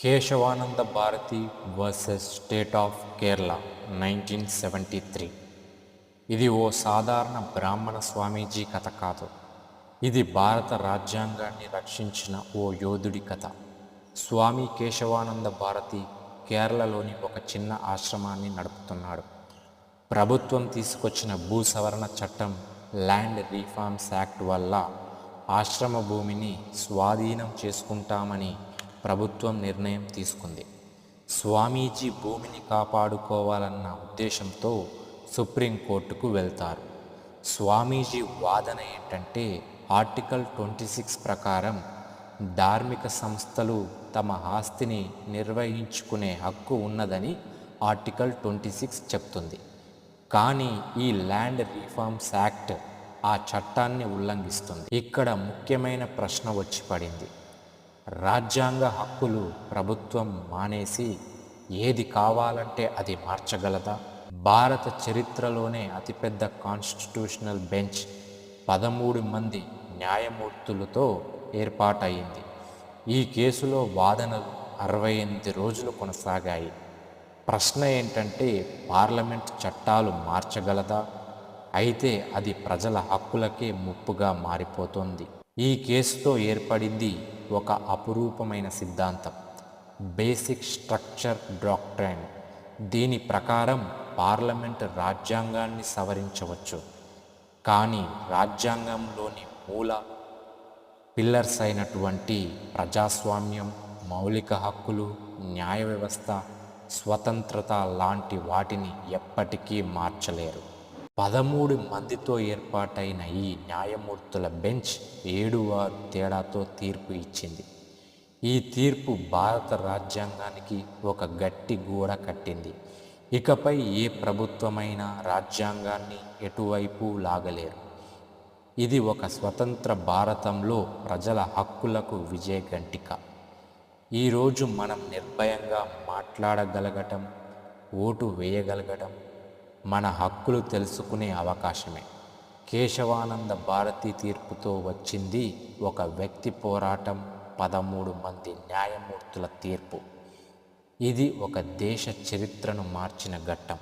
Keshavananda Bharati versus state of Kerala nineteen seventy three. ఇది ఓ సాధారణ బ్రాహ్మణ స్వామీజీ కథ కాదు. ఇది భారత రాజ్యాంగాన్ని రక్షించిన ఓ యోధుడి కథ. స్వామి కేశవానంద భారతి కేరళలోని ఒక చిన్న ఆశ్రమాన్ని నడుపుతున్నాడు. ప్రభుత్వం తీసుకొచ్చిన భూ సవరణ చట్టం ల్యాండ్ రీఫార్మ్స్ యాక్ట్ వల్ల ఆశ్రమ భూమిని స్వాధీనం చేసుకుంటామని ప్రభుత్వం నిర్ణయం తీసుకుంది. స్వామీజీ భూమిని కాపాడుకోవాలన్న ఉద్దేశంతో సుప్రీంకోర్టుకు వెళ్తారు. స్వామీజీ వాదన ఏంటంటే ఆర్టికల్ ట్వంటీ సిక్స్ ప్రకారం ధార్మిక సంస్థలు తమ ఆస్తిని నిర్వహించుకునే హక్కు ఉన్నదని ఆర్టికల్ ట్వంటీ సిక్స్ చెప్తుంది. కానీ ఈ ల్యాండ్ రిఫార్మ్స్ యాక్ట్ ఆ చట్టాన్ని ఉల్లంఘిస్తుంది. ఇక్కడ ముఖ్యమైన ప్రశ్న వచ్చి పడింది. రాజ్యాంగ హక్కులు ప్రభుత్వం మానేసి ఏది కావాలంటే అది మార్చగలదా? భారత చరిత్రలోనే అతిపెద్ద కాన్స్టిట్యూషనల్ బెంచ్ పదమూడు మంది న్యాయమూర్తులతో ఏర్పాటయింది. ఈ కేసులో వాదనలు అరవై ఎనిమిది రోజులు కొనసాగాయి. ప్రశ్న ఏంటంటే పార్లమెంట్ చట్టాలు మార్చగలదా? అయితే అది ప్రజల హక్కులకే ముప్పుగా మారిపోతుంది. ఈ కేసుతో ఏర్పడింది ఒక అపురూపమైన సిద్ధాంతం. Basic structure doctrine. దీని ప్రకారం పార్లమెంట్ రాజ్యాంగాన్ని సవరించవచ్చు. కానీ రాజ్యాంగంలోని మూల పిల్లర్స్ అయినటువంటి ప్రజాస్వామ్యం మౌలిక హక్కులు న్యాయ వ్యవస్థ స్వతంత్రత లాంటి వాటిని ఎప్పటికీ మార్చలేరు. పదమూడు మందితో ఏర్పాటైన ఈ న్యాయమూర్తుల బెంచ్ ఏడు ఆరు తేడాతో తీర్పు ఇచ్చింది. ఈ తీర్పు భారత రాజ్యాంగానికి ఒక గట్టి గూడ కట్టింది. ఇకపై ఏ ప్రభుత్వమైనా రాజ్యాంగాన్ని ఎటువైపు లాగలేరు. ఇది ఒక స్వతంత్ర భారతంలో ప్రజల హక్కులకు విజయ గంటిక. ఈరోజు మనం నిర్భయంగా మాట్లాడగలగటం ఓటు వేయగలగటం మన హక్కులు తెలుసుకునే అవకాశమే. కేశవానంద భారతి తీర్పుతో వచ్చింది ఒక వ్యక్తి పోరాటం పదమూడు మంది న్యాయమూర్తుల తీర్పు. ఇది ఒక దేశ చరిత్రను మార్చిన ఘట్టం.